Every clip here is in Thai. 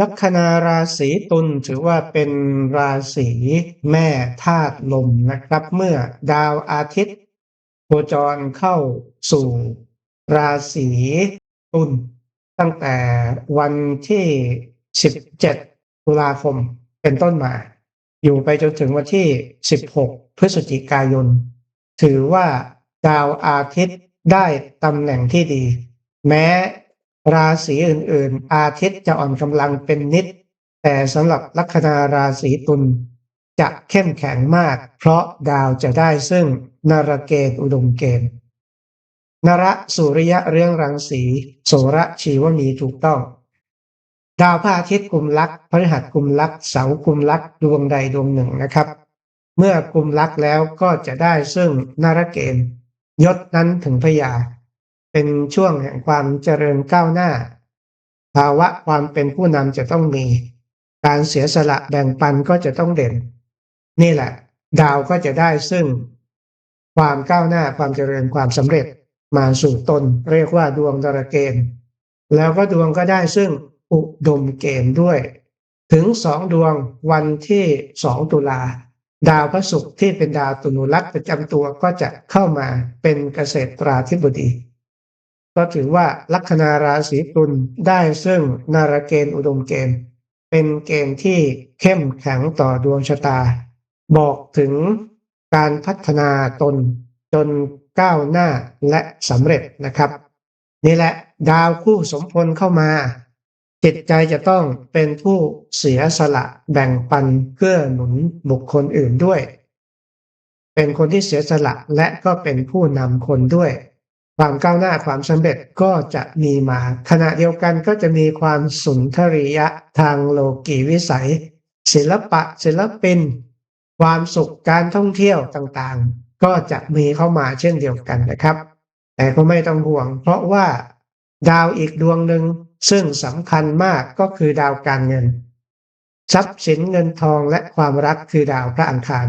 ลัคนาราศีตุลถือว่าเป็นราศีแม่ธาตุลมนะครับ เมื่อดาวอาทิตย์โคจรเข้าสู่ราศีตุลตั้งแต่วันที่ 17 ตุลาคมเป็นต้นมา อยู่ไปจนถึงวันที่ 16 พฤศจิกายน ถือว่าดาวอาทิตย์ได้ตำแหน่งที่ดี แม้ ราศีอื่นๆ อาทิตย์จะอ่อนกำลังเป็นนิด แต่สำหรับลัคนาราศีตุลจะเข้มแข็งมาก เพราะดาวจะได้ซึ่งนรเกณอุดมเกณฑ์นระสุริยะเรื่องรังสีโสระชีวมีถูกต้อง ดาวพระอาทิตย์กุมลักพฤหัสกุมลักเสากุมลักดวงใดดวงหนึ่งนะครับ เมื่อกุมลักแล้วก็จะได้ซึ่งนรเกณฑ์ยศนั้นถึงพยา เป็นช่วงแห่งความเจริญก้าวหน้า ภาวะความเป็นผู้นำจะต้องมี การเสียสละแบ่งปันก็จะต้องเด่น นี่แหละ ดาวก็จะได้ซึ่ง ความก้าวหน้าความเจริญความสำเร็จมาสู่ตนเรียกว่าดวงดรเกณฑ์แล้วก็ดวงก็ได้ซึ่งอุดมเกณฑ์ด้วย ถึงสองดวงวันที่สองตุลาดาวพระศุกร์ที่เป็นดาวตุนุลักษ์ประจำตัวก็จะเข้ามาเป็นเกษตราธิบดี ก็ถือว่าลัคนาราศีตุลได้ซึ่งนารเกณฑ์อุดมเกณฑ์ เป็นเกณฑ์ที่เข้มแข็งต่อดวงชะตา บอกถึงการพัฒนาตนจนก้าวหน้าและสำเร็จนะครับ นี่แหละดาวคู่สมพลเข้ามา จิตใจจะต้องเป็นผู้เสียสละแบ่งปันเพื่อหนุนบุคคลอื่นด้วย เป็นคนที่เสียสละและก็เป็นผู้นำคนด้วย ความก้าวหน้าความสำเร็จก็จะมีมา ขณะเดียวกันก็จะมีความสุนทรียะทางโลกีวิสัย ศิลปะศิลปิน ความสุขการท่องเที่ยวต่างๆ ก็จะมีเข้ามาเช่นเดียวกันนะครับ แต่ก็ไม่ต้องห่วง เพราะว่าดาวอีกดวงหนึ่งซึ่งสำคัญมากก็คือดาวการเงิน ทรัพย์สินเงินทองและความรักคือดาวพระอังคาร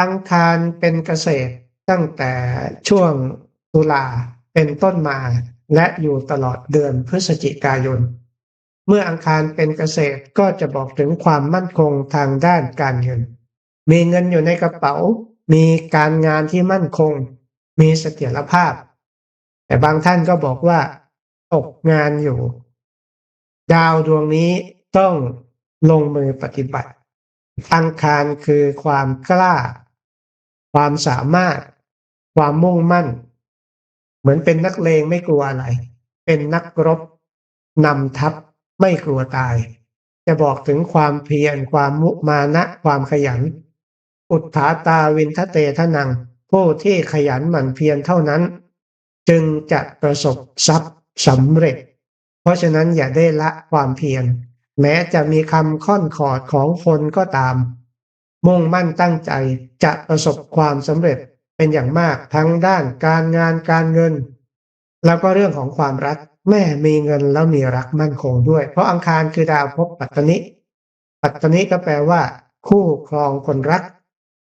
อังคารเป็นเกษตรตั้งแต่ช่วง ตุลาเป็นต้นมาและอยู่ตลอดเดือนพฤศจิกายน เมื่ออังคารเป็นเกษตรก็จะบอกถึงความมั่นคงทางด้านการเงิน มีเงินอยู่ในกระเป๋า มีการงานที่มั่นคง มีเสถียรภาพ แต่บางท่านก็บอกว่า ตกงานอยู่ ดาวดวงนี้ต้องลงมือปฏิบัติ อังคารคือความกล้า ความสามารถ ความมุ่งมั่น มือนเป็นนักเลงไม่กลัวอะไร เป็นนักรบนำทัพไม่กลัวตาย จะบอกถึงความเพียรความมุมานะความขยัน อุทธาตาวินทะเตทนัง ผู้ที่ขยันหมั่นเพียรเท่านั้น จึงจะประสบทรัพย์สำเร็จ เพราะฉะนั้นอย่าได้ละความเพียร แม้จะมีคำค่อนขอดของคนก็ตาม มุ่งมั่นตั้งใจจะประสบความสำเร็จ เป็นอย่างมากทั้งด้านการงานการเงิน แล้วก็เรื่องของความรักแม่มีเงินแล้วมีรักมั่นคงด้วย เพราะอังคารคือดาวภพปัตตนิ ปัตตนิก็แปลว่า คู่ครองคนรัก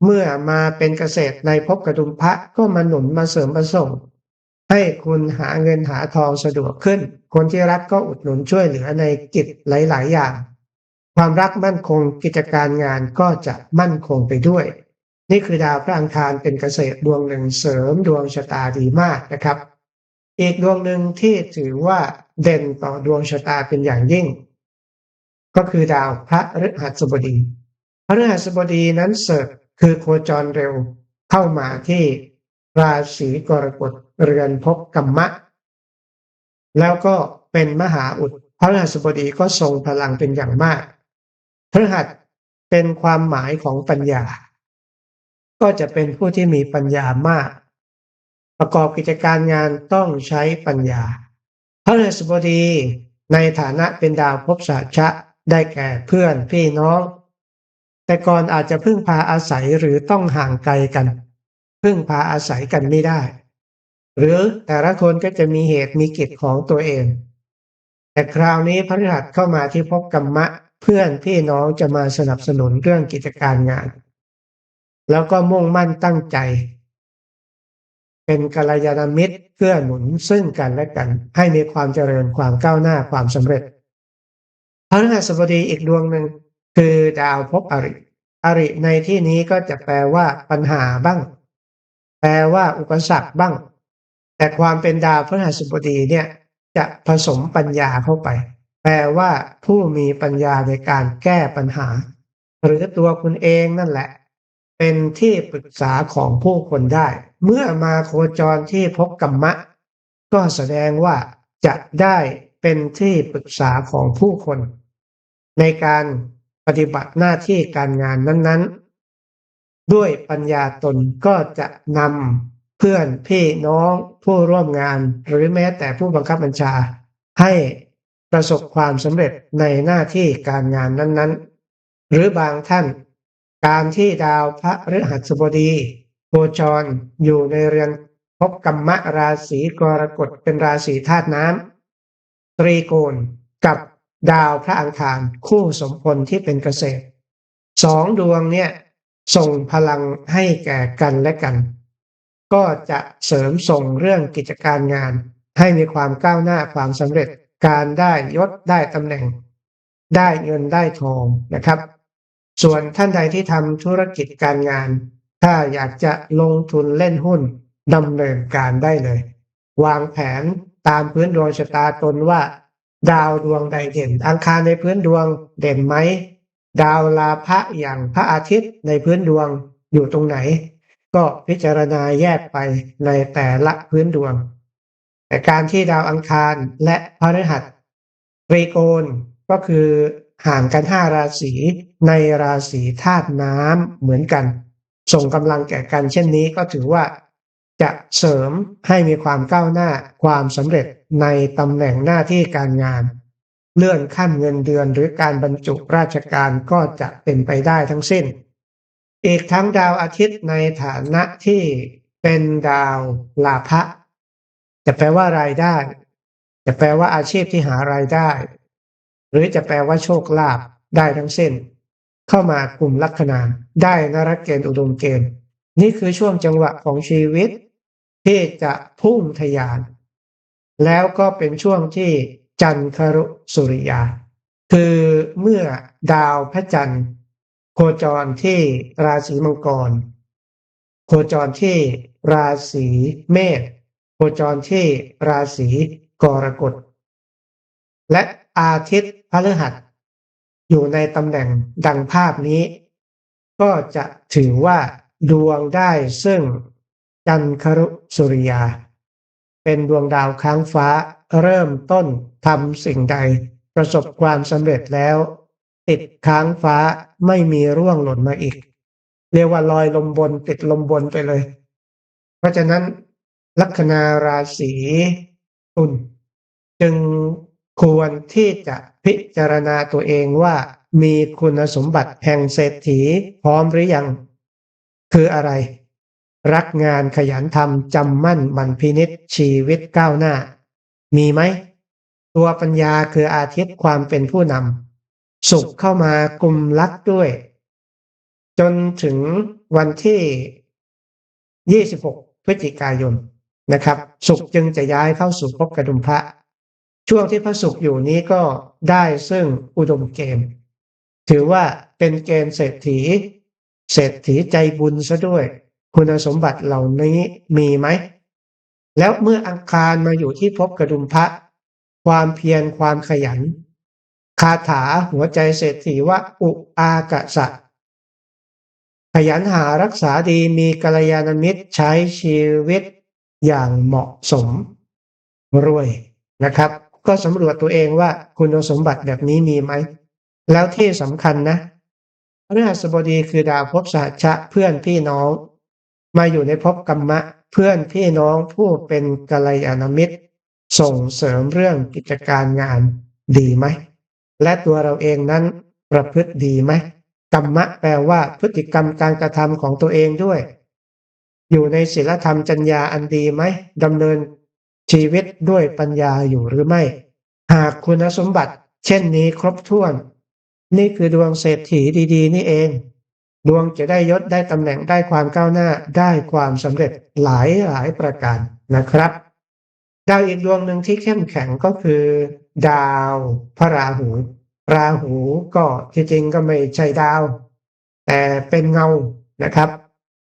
เมื่อมาเป็นเกษตรในภพกระดุมพระก็มาหนุนมาเสริมประส่ง ให้คุณหาเงินหาทองสะดวกขึ้น คนที่รักก็อุดหนุนช่วยเหลือในกิจหลาย ๆ อย่าง ความรักมั่นคงกิจการงานก็จะมั่นคงไปด้วย นี่คือดาวพระอังคารเป็นเกษตรดวงหนึ่งเสริมดวงชะตาดีมากนะครับ อีกดวงหนึ่งที่ถือว่าเด่นต่อดวงชะตาเป็นอย่างยิ่ง ก็คือดาวพระฤหัสบดีพระฤหัสบดีนั้นเสริฐคือโคจรเร็วเข้ามาที่ราศีกรกฎเรือนภพกรรมะ แล้วก็เป็นมหาอุดพระฤหัสบดีก็ทรงพลังเป็นอย่างมากพฤหัสเป็นความหมายของปัญญา ก็จะเป็นผู้ที่มีปัญญามาก ประกอบกิจการงานต้องใช้ปัญญาพระฤหัสบดีในฐานะเป็นดาวภพสาชะได้แก่เพื่อนพี่น้อง แต่ก่อนอาจจะพึ่งพาอาศัยหรือต้องห่างไกลกัน พึ่งพาอาศัยกันไม่ได้ หรือแต่ละคนก็จะมีเหตุมีกิจของตัวเอง แต่คราวนี้พระฤหัสเข้ามาที่ภพกรรมะ เพื่อนพี่น้องจะมาสนับสนุนเรื่องกิจการงาน แล้วก็มุ่งมั่นตั้งใจ เป็นกัลยาณมิตรเพื่อหนุนซึ่งกันและกัน ให้มีความเจริญความก้าวหน้าความสำเร็จพฤหัสบดีอีกดวงหนึ่งคือดาวภพอริอริในที่นี้ก็จะแปลว่าปัญหาบ้าง แปลว่าอุปสรรคบ้าง แต่ความเป็นดาวพฤหัสบดีเนี่ยจะผสมปัญญาเข้าไป แปลว่าผู้มีปัญญาในการแก้ปัญหา หรือตัวคุณเองนั่นแหละ เป็นที่ปรึกษาของผู้คนได้ เมื่อมาโคจรที่พบกัมมะ ก็แสดงว่าจะได้เป็นที่ปรึกษาของผู้คน ในการปฏิบัติหน้าที่การงานนั้น ๆ ด้วยปัญญาตนก็จะนำเพื่อนพี่น้องผู้ร่วมงาน หรือแม้แต่ผู้บังคับบัญชา ให้ประสบความสำเร็จในหน้าที่การงานนั้น ๆ หรือบางท่าน การที่ดาวพระฤหัสบดีโคจรอยู่ในเรือนพบกัมมะราศีกรกฎเป็นราศีธาตุน้ำตรีโกณกับดาวพระอังคารคู่สมพลที่เป็นเกษตรสองดวงเนี่ยส่งพลังให้แก่กันและกัน ก็จะเสริมส่งเรื่องกิจการงาน ให้มีความก้าวหน้าความสำเร็จ การได้ยศได้ตำแหน่ง ได้เงินได้ทองนะครับ ส่วนท่านใดที่ทำธุรกิจการงาน ถ้าอยากจะลงทุนเล่นหุ้นดำเนินการได้เลย วางแผนตามพื้นดวงชะตาตนว่า ดาวดวงใดเด่นอังคารในพื้นดวงเด่นไหมดาวลาภะอย่างพระอาทิตย์ในพื้นดวงอยู่ตรงไหน ก็พิจารณาแยกไปในแต่ละพื้นดวง แต่การที่ดาวอังคารและพฤหัสตรีโกณก็คือ ห่างกันห้าราศีในราศีธาตุน้ำเหมือนกัน ส่งกำลังแก่กันเช่นนี้ก็ถือว่าจะเสริมให้มีความก้าวหน้าความสำเร็จในตำแหน่งหน้าที่การงาน เลื่อนขั้นเงินเดือนหรือการบรรจุราชการก็จะเป็นไปได้ทั้งสิ้น อีกทั้งดาวอาทิตย์ในฐานะที่เป็นดาวลาภะจะแปลว่ารายได้ จะแปลว่าอาชีพที่หารายได้ หรือจะแปลว่าโชคลาภได้ทั้งเส้น เข้ามากลุ่มลัคนาได้นรกเกณฑ์อุดมเกณฑ์ นี่คือช่วงจังหวะของชีวิต ที่จะพุ่งทะยาน แล้วก็เป็นช่วงที่จันทรุสุริยา คือเมื่อดาวพระจันทร์โคจรที่ราศีมังกร โคจรที่ราศีเมษโคจรที่ราศีกรกฎและอาทิตย์ พระฤหัสอยู่ในตำแหน่งดังภาพนี้ ก็จะถือว่าดวงได้ซึ่งจันครุสุริยา เป็นดวงดาวค้างฟ้าเริ่มต้นทำสิ่งใด ประสบความสำเร็จแล้ว ติดค้างฟ้าไม่มีร่วงหล่นมาอีก เรียกว่าลอยลมบนติดลมบนไปเลย เพราะฉะนั้นลัคนาราศีตุลจึง ควรที่จะพิจารณาตัวเองว่า มีคุณสมบัติแห่งเศรษฐีพร้อมหรือยัง คืออะไร รักงานขยันทำจำมั่นมันพินิษชีวิตก้าวหน้า มีไหม ตัวปัญญาคืออาทิตย์ความเป็นผู้นำสุขเข้ามากลุ่มลักด้วย จนถึงวันที่ 26 พฤศจิกายนนะครับ สุขจึงจะย้ายเข้าสู่ภพกระดุมพระ ช่วงที่พระสุขอยู่นี้ก็ได้ซึ่งอุดมเกณฑ์ถือว่าเป็นเกณฑ์เศรษฐี เศรษฐีใจบุญซะด้วย คุณสมบัติเหล่านี้มีไหม แล้วเมื่ออังคารมาอยู่ที่พบกระดุมพระ ความเพียรความขยัน คาถาหัวใจเศรษฐีว่าอุอากะสะขยันหารักษาดีมีกัลยาณมิตรใช้ชีวิตอย่างเหมาะสมรวยนะครับ ก็สำรวจตัวเองว่าคุณสมบัติแบบนี้มีไหม แล้วที่สำคัญนะเรื่องสบดีคือดาวพบสาชะเพื่อนพี่น้อง มาอยู่ในภพกรรมะ เพื่อนพี่น้องผู้เป็นกัลยาณมิตร ส่งเสริมเรื่องกิจการงานดีไหม และตัวเราเองนั้นประพฤติดีไหมกรรมะแปลว่าพฤติกรรมการกระทำของตัวเองด้วย อยู่ในศีลธรรมจัญญาอันดีไหมดำเนิน ชีวิตด้วยปัญญาอยู่หรือไม่ หากคุณสมบัติ เช่นนี้ครบถ้วน นี่คือดวงเศรษฐีดีๆ นี่เอง ดวงจะได้ยศได้ตำแหน่งได้ความก้าวหน้าได้ความสำเร็จหลายหลายประการนะครับดาวอีกดวงหนึ่งที่เข้มแข็งก็คือ ดาวพระราหู ราหูก็ที่จริงก็ไม่ใช่ดาว แต่เป็นเงานะครับ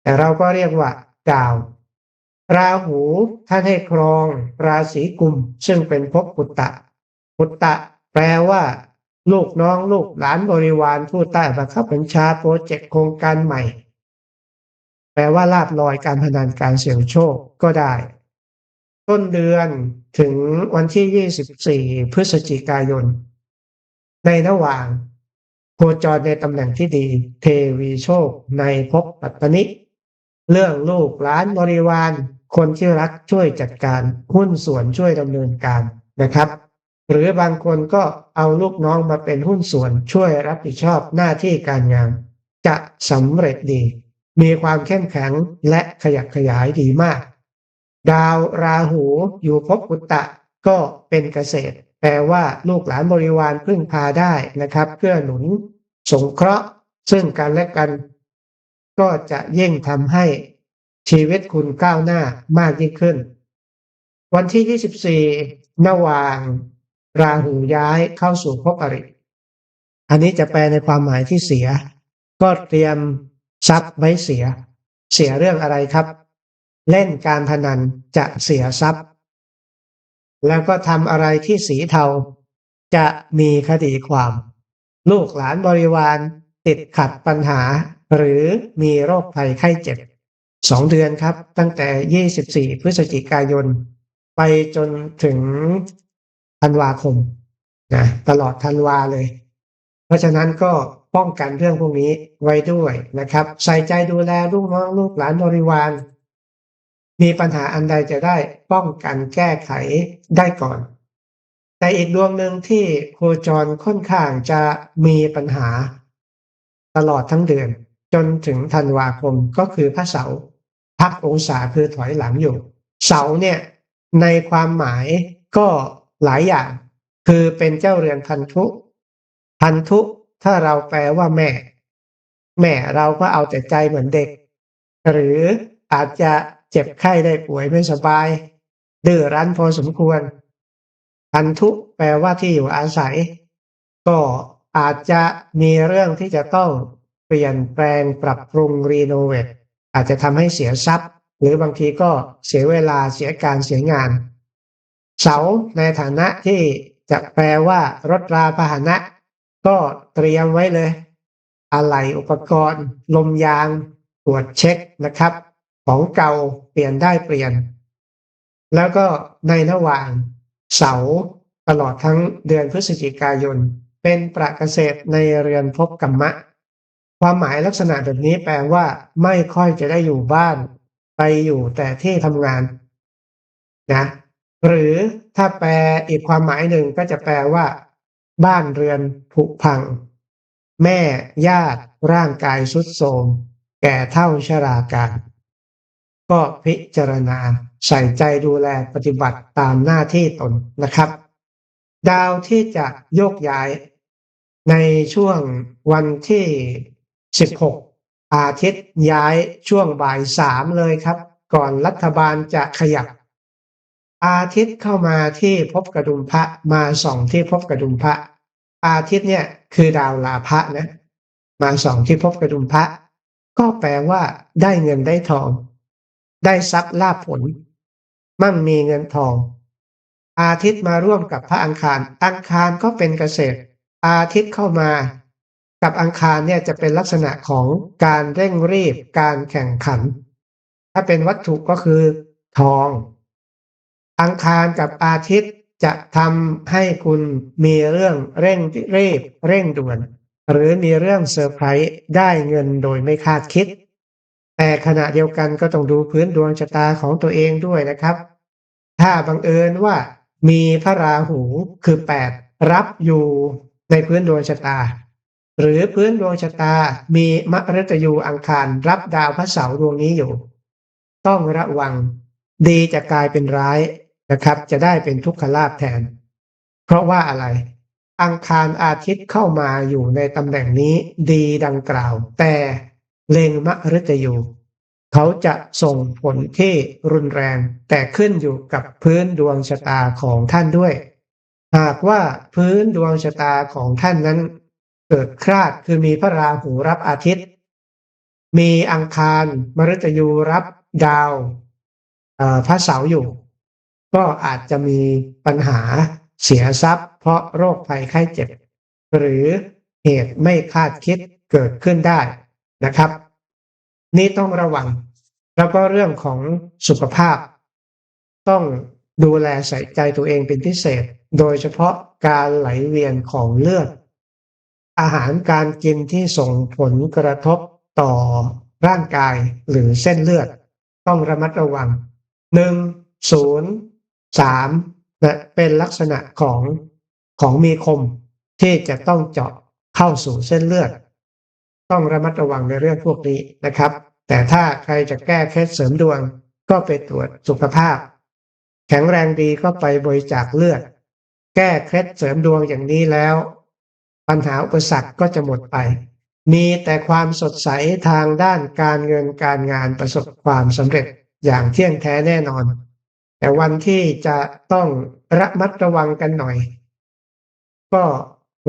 แต่เราก็เรียกว่า ดาว ราหูท่านให้ครองราศีกุม ซึ่งเป็นภพปุตตะปุตตะ แปลว่า ลูกน้องลูกหลานบริวารผู้ใต้บังคับบัญชาโปรเจกต์โครงการใหม่ แปลว่าลาบลอยการพนันการเสี่ยงโชคก็ได้ ต้นเดือนถึงวันที่ 24 พฤศจิกายน ในระหว่างโคจรในตำแหน่งที่ดี เทวีโชคในภพปัตตนิเรื่องลูกหลานบริวาร คนที่รักช่วยจัดการหุ้นส่วนช่วยดำเนินการนะครับ หรือบางคนก็เอาลูกน้องมาเป็นหุ้นส่วนช่วยรับผิดชอบหน้าที่การงาน จะสำเร็จดี มีความเข้มแข็งและขยับขยายดีมาก ดาวราหูอยู่ภพปุตตะก็เป็นเกษตร แปลว่าลูกหลานบริวารพึ่งพาได้นะครับเพื่อหนุน สงเคราะห์ซึ่งกันและกัน ก็จะยิ่งทำให้ ชีวิตคุณก้าวหน้ามากยิ่งขึ้น วันที่ 24ระหว่าง ราหูย้ายเข้าสู่ภพอริ อันนี้จะแปลในความหมายที่เสีย ก็เตรียมทรัพย์ไว้เสีย เสียเรื่องอะไรครับ เล่นการพนันจะเสียทรัพย์ แล้วก็ทำอะไรที่สีเทา จะมีคดีความ ลูกหลานบริวารติดขัดปัญหา หรือมีโรคภัยไข้เจ็บ สองเดือนครับ ตั้งแต่24พฤศจิกายน ไปจนถึงธันวาคมนะตลอดธันวาเลย เพราะฉะนั้นก็ป้องกันเรื่องพวกนี้ไว้ด้วยนะครับ ใส่ใจดูแลลูกน้องลูกหลานบริวาร มีปัญหาอันใดจะได้ป้องกันแก้ไขได้ก่อน แต่อีกดวงหนึ่งที่โคจรค่อนข้างจะมีปัญหาตลอดทั้งเดือน จนถึงธันวาคมก็คือพระเสาร์พักองศาคือถอยหลังอยู่ เสาเนี่ยในความหมายก็หลายอย่าง คือเป็นเจ้าเรือนพันธุพันธุถ้าเราแปลว่าแม่ แม่เราก็เอาแต่ใจเหมือนเด็ก หรืออาจจะเจ็บไข้ได้ป่วยไม่สบายดื้อรั้นพอสมควรพันธุแปลว่าที่อยู่อาศัย ก็อาจจะมีเรื่องที่จะต้อง เปลี่ยนแปลงปรับปรุงรีโนเวทอาจจะทำให้เสียทรัพย์ หรือบางทีก็เสียเวลาเสียการเสียงาน เสาในฐานะที่จะแปลว่ารถราพาหนะ ก็เตรียมไว้เลย อะไรอุปกรณ์ ลมยาง ตรวจเช็คนะครับ ของเก่าเปลี่ยนได้เปลี่ยน แล้วก็ในระหว่างเสาตลอดทั้งเดือนพฤศจิกายน เป็นประเกษตรในเรือนพบกรรมะ ความหมายลักษณะแบบนี้แปลว่า ไม่ค่อยจะได้อยู่บ้าน ไปอยู่แต่ที่ทำงานนะหรือถ้าแปลอีกความหมายหนึ่งก็จะแปลว่า บ้านเรือนผุพัง แม่ญาติร่างกายสุดโทรมแก่เท่าชราการก็พิจารณาใส่ใจดูแลปฏิบัติตามหน้าที่ตนนะครับ ดาวที่จะโยกย้ายในช่วงวันที่ 16อาทิตย์ย้ายช่วงบ่ายสามเลยครับ ก่อนรัฐบาลจะขยับ อาทิตย์เข้ามาที่พบกระดุมพระมาส่องที่พบกระดุมพระ อาทิตย์เนี่ยคือดาวลาภะนะ มาส่องที่พบกระดุมพระ ก็แปลว่า ได้เงินได้ทอง ได้ทรัพย์ลาภผล มั่งมีเงินทอง อาทิตย์มาร่วมกับพระอังคาร อังคารก็เป็นเกษตร อาทิตย์เข้ามา กับอังคารเนี่ยจะเป็นลักษณะของการเร่งรีบการแข่งขัน ถ้าเป็นวัตถุก็คือทอง อังคารกับอาทิตย์จะทำให้คุณมีเรื่องเร่งรีบ เร่งด่วน หรือมีเรื่องเซอร์ไพรส์ได้เงินโดยไม่คาดคิด แต่ขณะเดียวกันก็ต้องดูพื้นดวงชะตาของตัวเองด้วยนะครับ ถ้าบังเอิญว่ามีพระราหูคือ 8 รับอยู่ในพื้นดวงชะตา หรือพื้นดวงชะตามีมฤตยูอังคารรับดาวพระเสาร์ดวงนี้อยู่ ต้องระวังดีจะกลายเป็นร้ายนะครับ จะได้เป็นทุกขลาภแทน เพราะว่าอะไร อังคารอาทิตย์เข้ามาอยู่ในตำแหน่งนี้ดีดังกล่าว แต่เล็งมฤตยูเขาจะส่งผลที่รุนแรง แต่ขึ้นอยู่กับพื้นดวงชะตาของท่านด้วย หากว่าพื้นดวงชะตาของท่านนั้น เกิดคลาดคือมีพระราหูรับอาทิตย์ มีอังคารมฤตยูรับดาวพระเสาร์อยู่ ก็อาจจะมีปัญหาเสียทรัพย์ เพราะโรคภัยไข้เจ็บ หรือเหตุไม่คาดคิดเกิดขึ้นได้นะครับ นี่ต้องระวัง แล้วก็เรื่องของสุขภาพ ต้องดูแลใส่ใจตัวเองเป็นพิเศษ โดยเฉพาะการไหลเวียนของเลือด อาหารการกินที่ส่งผลกระทบต่อร่างกายหรือเส้นเลือด ต้องระมัดระวังหนึ่งศูนย์สามเป็นลักษณะของของมีคมที่จะต้องเจาะเข้าสู่เส้นเลือด ต้องระมัดระวังในเรื่องพวกนี้นะครับ แต่ถ้าใครจะแก้เคล็ดเสริมดวง ก็ไปตรวจสุขภาพ แข็งแรงดีก็ไปบริจาคเลือด แก้เคล็ดเสริมดวงอย่างนี้แล้ว ปัญหาอุปสรรคก็จะหมดไป มีแต่ความสดใสทางด้านการเงินการงานประสบความสำเร็จอย่างเที่ยงแท้แน่นอน แต่วันที่จะต้องระมัดระวังกันหน่อย ก็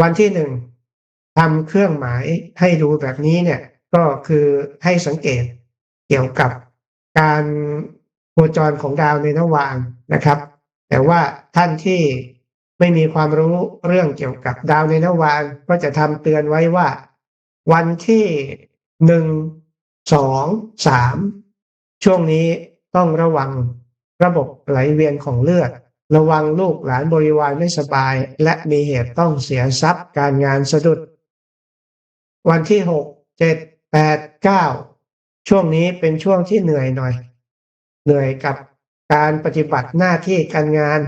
วันที่หนึ่งทำเครื่องหมายให้ดูแบบนี้เนี่ยก็คือให้สังเกตเกี่ยวกับการโคจรของดาวในนวางนะครับ แต่ว่าท่านที่ ไม่มีความรู้เรื่องเกี่ยวกับดาวในนวางก็จะทำเตือนไว้ว่า วันที่หนึ่งสองสามช่วงนี้ต้องระวังระบบไหลเวียนของเลือด ระวังลูกหลานบริวารไม่สบาย และมีเหตุต้องเสียทรัพย์การงานสะดุด วันที่หกเจ็ดแปดเก้าช่วงนี้เป็นช่วงที่เหนื่อยหน่อย เหนื่อยกับการปฏิบัติหน้าที่การงาน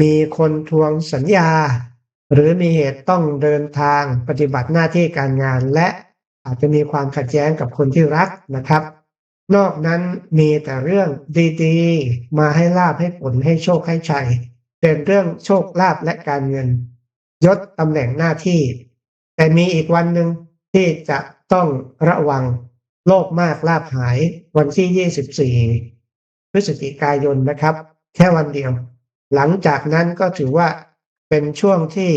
มีคนทวงสัญญา หรือมีเหตุต้องเดินทางปฏิบัติหน้าที่การงาน และอาจจะมีความขัดแย้งกับคนที่รักนะครับ นอกนั้นมีแต่เรื่องดีๆ มาให้ลาบให้ผลให้โชคให้ชัย เป็นเรื่องโชคลาภและการเงิน ยศตำแหน่งหน้าที่ แต่มีอีกวันหนึ่งที่จะต้องระวังโลภมากลาบหายวันที่ 24 พฤศจิกายนนะครับ แค่วันเดียว หลังจากนั้นก็ถือว่าเป็นช่วงที่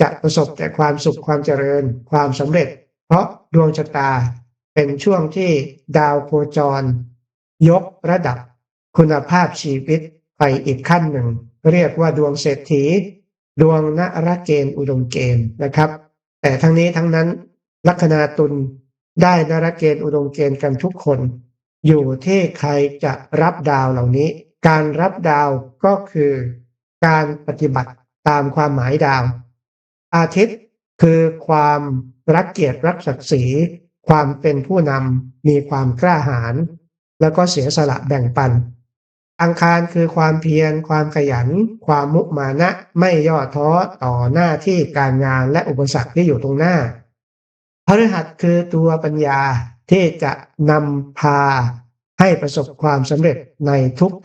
จะประสบแต่ความสุขความเจริญความสำเร็จ เพราะดวงชะตาเป็นช่วงที่ดาวโคจร ยกระดับคุณภาพชีวิตไปอีกขั้นหนึ่ง เรียกว่าดวงเศรษฐี ดวงนรเกณฑ์อุดมเกณฑ์นะครับ แต่ทั้งนี้ทั้งนั้นลัคนาตุลได้นรเกณฑ์อุดมเกณฑ์กันทุกคน อยู่ที่ใครจะรับดาวเหล่านี้ การรับดาวก็คือการปฏิบัติตามความหมายดาว อาทิตย์คือความรักเกียรติรักศักดิ์ศรี ความเป็นผู้นำมีความกล้าหาญแล้วก็เสียสละแบ่งปัน อังคารคือความเพียร ความขยัน ความมุมานะไม่ย่อท้อต่อหน้าที่การงานและอุปสรรคที่อยู่ตรงหน้าพฤหัสคือตัวปัญญาที่จะนำพา ให้ประสบความสำเร็จใน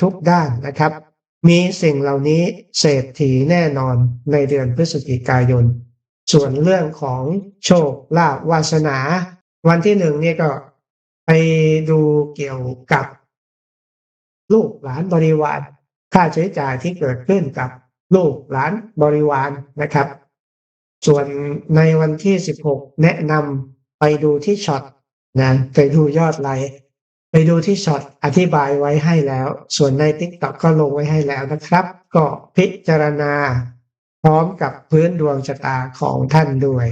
ทุกๆด้านนะครับ มีสิ่งเหล่านี้เศรษฐีแน่นอนในเดือนพฤศจิกายน ส่วนเรื่องของโชคลาภวาสนา วันที่หนึ่งนี่ก็ไปดูเกี่ยวกับลูกหลานบริวาร ค่าใช้จ่ายที่เกิดขึ้นกับลูกหลานบริวารนะครับ ส่วนในวันที่สิบหกแนะนำไปดูที่ช็อตนะไปดูยอดไลค์ ไปดูที่ช็อตอธิบายไว้ให้แล้ว ส่วนในทิกตอกก็ลงไว้ให้แล้วนะครับ ก็พิจารณาพร้อมกับพื้นดวงชะตาของท่านด้วย